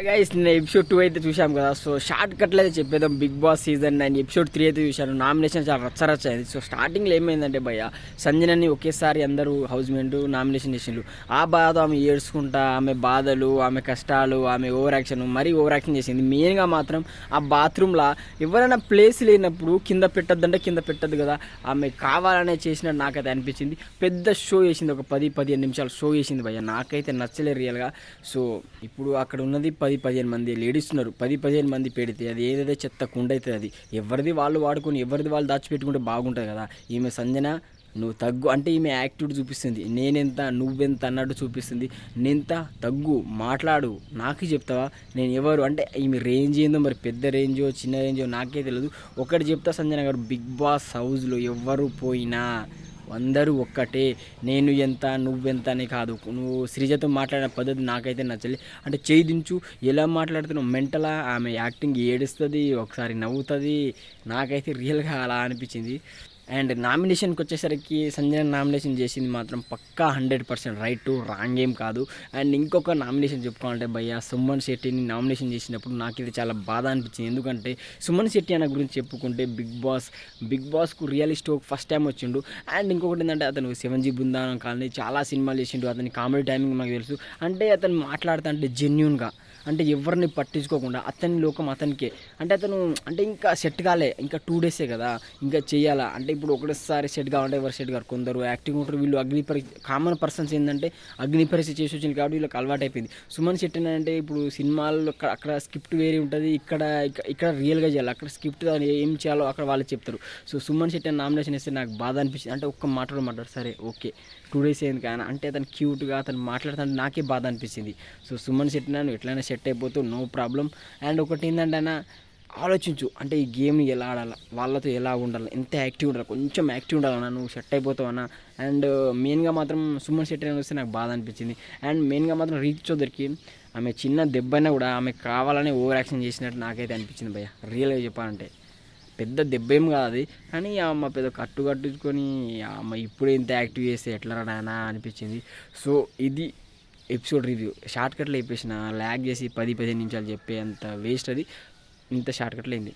Guys నేను episode two అయితే చూసాం కదా. సో షార్ట్ కట్లు అయితే చెప్పేదాం Bigg Boss season nine episode three అయితే చూశాను. నామినేషన్ చాలా రచ్చరచ్చ అయింది. సో స్టార్టింగ్లో ఏమైందంటే భయ్య సంజనని ఒకేసారి అందరూ హౌస్ మేట్ నామినేషన్ చేసిండ్రు. ఆ బాధ ఆమె ఏడ్చుకుంటా ఆమె బాధలు ఆమె కష్టాలు ఆమె ఓవర్ యాక్షన్ మరీ ఓవర్ యాక్షన్ చేసింది మెయిన్గా మాత్రం ఆ బాత్రూమ్లో ఎవరైనా ప్లేస్ లేనప్పుడు కింద పెట్టద్దంటే కింద పెట్టద్దు కదా. ఆమె కావాలనే చేసినట్టు నాకైతే అనిపించింది. పెద్ద షో చేసింది. ఒక పది పదిహేను నిమిషాలు షో చేసింది భయ్య. నాకైతే నచ్చలేదు రియల్గా సో ఇప్పుడు అక్కడ ఉన్నది పది పదిహేను మంది లేడీస్ ఉన్నారు పది పదిహేను మంది పెడితే అది ఏదైతే చెత్త కుండ అవుతుంది అది ఎవరిది వాళ్ళు వాడుకొని ఎవరిది వాళ్ళు దాచిపెట్టుకుంటే బాగుంటుంది కదా. ఈమె సంజన నువ్వు తగ్గు అంటే ఈమె యాక్టివిటీ చూపిస్తుంది. నేనెంత నువ్వెంత అన్నట్టు చూపిస్తుంది. నేంత తగ్గు మాట్లాడు నాకే చెప్తావా? నేను ఎవరు? అంటే ఈమె రేంజ్ ఏందో మరి పెద్ద రేంజో చిన్న రేంజో నాకే తెలియదు ఒకటి చెప్తా సంజన గారు బిగ్ బాస్ హౌస్లో ఎవరు పోయినా అందరూ ఒక్కటే. నేను ఎంత నువ్వెంత అని కాదు. నువ్వు శ్రీజతో మాట్లాడిన పద్ధతి నాకైతే నచ్చలేదు అంటే చేయి దించు. ఎలా మాట్లాడుతున్నావు? మెంటలా? ఆమె యాక్టింగ్ ఏడుస్తుంది ఒకసారి నవ్వుతుంది. నాకైతే రియల్గా అలా అనిపించింది. అండ్ నామినేషన్కి వచ్చేసరికి సంజన నామినేషన్ చేసింది మాత్రం పక్కా హండ్రెడ్ పర్సెంట్ రైట్ రాంగ్ ఏం కాదు. అండ్ ఇంకొక నామినేషన్ చెప్పుకోవాలంటే భయ్య సుమన్ శెట్టిని నామినేషన్ చేసినప్పుడు నాకు ఇది చాలా బాధ అనిపించింది. ఎందుకంటే సుమన్ శెట్టి అన్న గురించి చెప్పుకుంటే బిగ్ బాస్ బిగ్ బాస్కు రియలిస్ట్ ఫస్ట్ టైం వచ్చిండు. అండ్ ఇంకొకటి ఏంటంటే అతను సెవెన్ జీ బృందావనం కానీ చాలా సినిమాలు చేసిండు. అతని కామెడీ టైమింగ్ మనకు తెలుసు. అంటే అతను మాట్లాడుతా అంటే జెన్యున్గా అంటే ఎవరిని పట్టించుకోకుండా అతని లోకం అతనికే. అంటే అతను అంటే ఇంకా సెట్ కాలే. ఇంకా టూ డేసే కదా ఇంకా చేయాలా? అంటే ఇప్పుడు ఒకటేసారి సెట్ కావాలంటే ఎవరు సెట్ కాదు కొందరు యాక్టింగ్ ఉంటారు. వీళ్ళు అగ్ని పరీక్ష కామన్ పర్సన్స్ ఏంటంటే అగ్ని పరీక్ష చేసి వచ్చింది కాబట్టి వీళ్ళకి అలవాటు అయిపోయింది. సుమన్ శెట్టి అంటే ఇప్పుడు సినిమాల్లో అక్కడ అక్కడ స్క్రిప్ట్ వేరే ఉంటుంది. ఇక్కడ ఇక్కడ రియల్గా చేయాలి. అక్కడ స్క్రిప్ట్ ఏం చేయాలో అక్కడ వాళ్ళు చెప్తారు. సో సుమన్ శెట్టి నామినేషన్ ఇస్తే నాకు బాధ అనిపించింది. అంటే ఒక్క మాటలో మాట్లాడు సరే ఓకే. టూ డేస్ అయింది కానీ అంటే అతను క్యూట్గా అతను మాట్లాడుతుంటే నాకే బాధ అనిపించింది. సో సుమన్ శెట్టి నన్ను ఎట్లయినా సెట్ అయిపోతూ నో ప్రాబ్లం. అండ్ ఒకటి ఏంటంటే అన్న ఆలోచించు. అంటే ఈ గేమ్ని ఎలా ఆడాలి? వాళ్ళతో ఎలా ఉండాలి? ఎంత యాక్టివ్ ఉండాలి? కొంచెం యాక్టివ్ ఉండాలన్నా నువ్వు సెట్ అయిపోతావన్నా అండ్ మెయిన్గా మాత్రం సుమన్ శెట్టి అని వస్తే నాకు బాధ అనిపించింది. అండ్ మెయిన్గా మాత్రం రీచ్ చౌదరికి ఆమె చిన్న దెబ్బైనా కూడా ఆమె కావాలని ఓవర్ యాక్షన్ చేసినట్టు నాకైతే అనిపించింది భయ్య. రియల్గా చెప్పాలంటే. పెద్ద దెబ్బ ఏం కాదు అది. కానీ అమ్మ పెద్ద కట్టు కట్టుకొని అమ్మ ఇప్పుడు ఇంత యాక్టివ్ చేస్తే ఎట్లా రానా అనిపించింది. సో ఇది ఎపిసోడ్ రివ్యూ షార్ట్ కట్లో చెప్పేసిన ల్యాగ్ చేసి పది పదిహేను నిమిషాలు చెప్పే అంత వేస్ట్ అది. ఇంత షార్ట్కట్లో అయింది